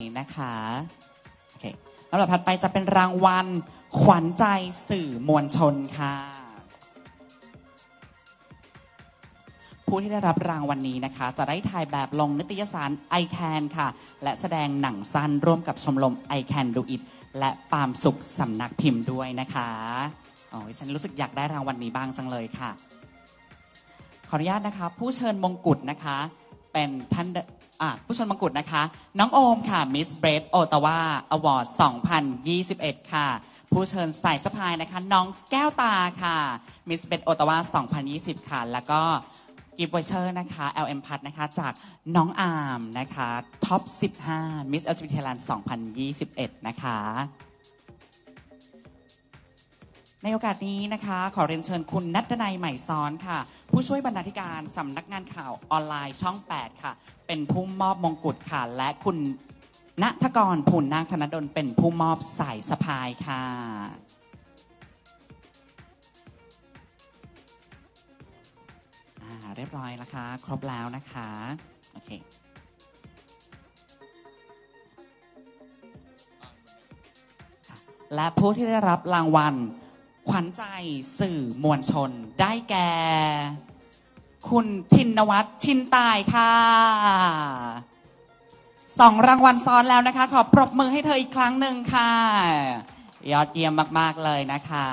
นี้นะคะโอเคลำดับถัดไปจะเป็นรางวัลขวัญใจสื่อมวลชนค่ะ ผู้ที่ได้รับรางวัลนี้นะคะ จะได้ถ่ายแบบลงนิตยสาร I Can ค่ะ และแสดงหนังสั้นร่วมกับชมรม I Can Do It และปามสุขสำนักพิมพ์ด้วยนะคะโอ้ยฉันรู้สึกอยากได้รางวัลนี้บ้างจังเลยค่ะ ขออนุญาตนะคะ ผู้เชิญมงกุฎนะคะ เป็นท่าน อะผู้เชิญมงกุฎนะคะ น้องโอมค่ะ Miss Brave Ottawa Award 2021 ค่ะ ผู้เชิญสายสะพายนะคะ น้องแก้วตาค่ะ Miss Brave Ottawa 2020 ค่ะ แล้วก็กิฟต์วอเชอร์นะคะ LM พัทนะคะ จากน้องอาร์มนะคะท็อป 15 Miss LGBT Thailand 2021 นะคะ ในโอกาสนี้นะคะ ขอเรียนเชิญคุณนัทนัยใหม่ซ้อนค่ะ ผู้ช่วยบรรณาธิการสำนักงานข่าวออนไลน์ช่อง 8 ค่ะ เป็นผู้มอบมงกุฎค่ะ และคุณณทกรผุนนางธนดลเป็นผู้มอบสายสะพายค่ะ เรียบร้อยแล้วค่ะ ครบแล้วนะคะ โอเคและผู้ที่ได้รับรางวัล ขวัญใจสื่อมวลชนได้แก่ คุณทินวัฒน์ชินตายค่ะสองรางวัลซ้อนแล้วนะคะ ขอปรบมือให้เธออีกครั้งหนึ่งค่ะ ยอดเยี่ยมมาก ๆ เลยนะคะ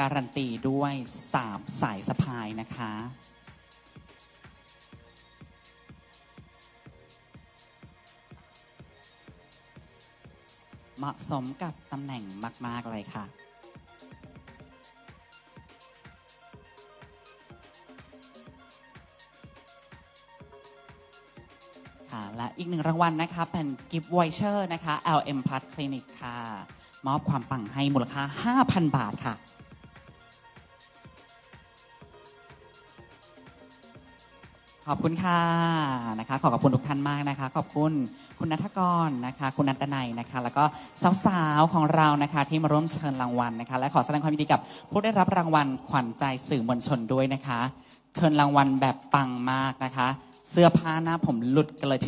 การันตีด้วยสามสายสะพายนะคะ เหมาะสมกับตำแหน่งมาก ๆ เลยค่ะ ค่ะ และอีกหนึ่งรางวัลนะคะเป็นกิฟต์วอยเชอร์นะคะ LM Plus Clinic ค่ะ มอบความปังให้มูลค่า 5,000 บาทค่ะ ขอบคุณค่ะนะคะ ขอขอบคุณทุกท่านมากนะคะ ขอบคุณคุณนัทกรนะคะ คุณนัตนัยนะคะ แล้วก็สาวๆของเรานะคะที่มาร่วมเชิญรางวัลนะคะ และขอแสดงความยินดีกับผู้ได้รับรางวัลขวัญใจสื่อมวลชนด้วยนะคะ เชิญรางวัลแบบปังมากนะคะ เสื้อผ้าหน้าผมหลุดกันเลยที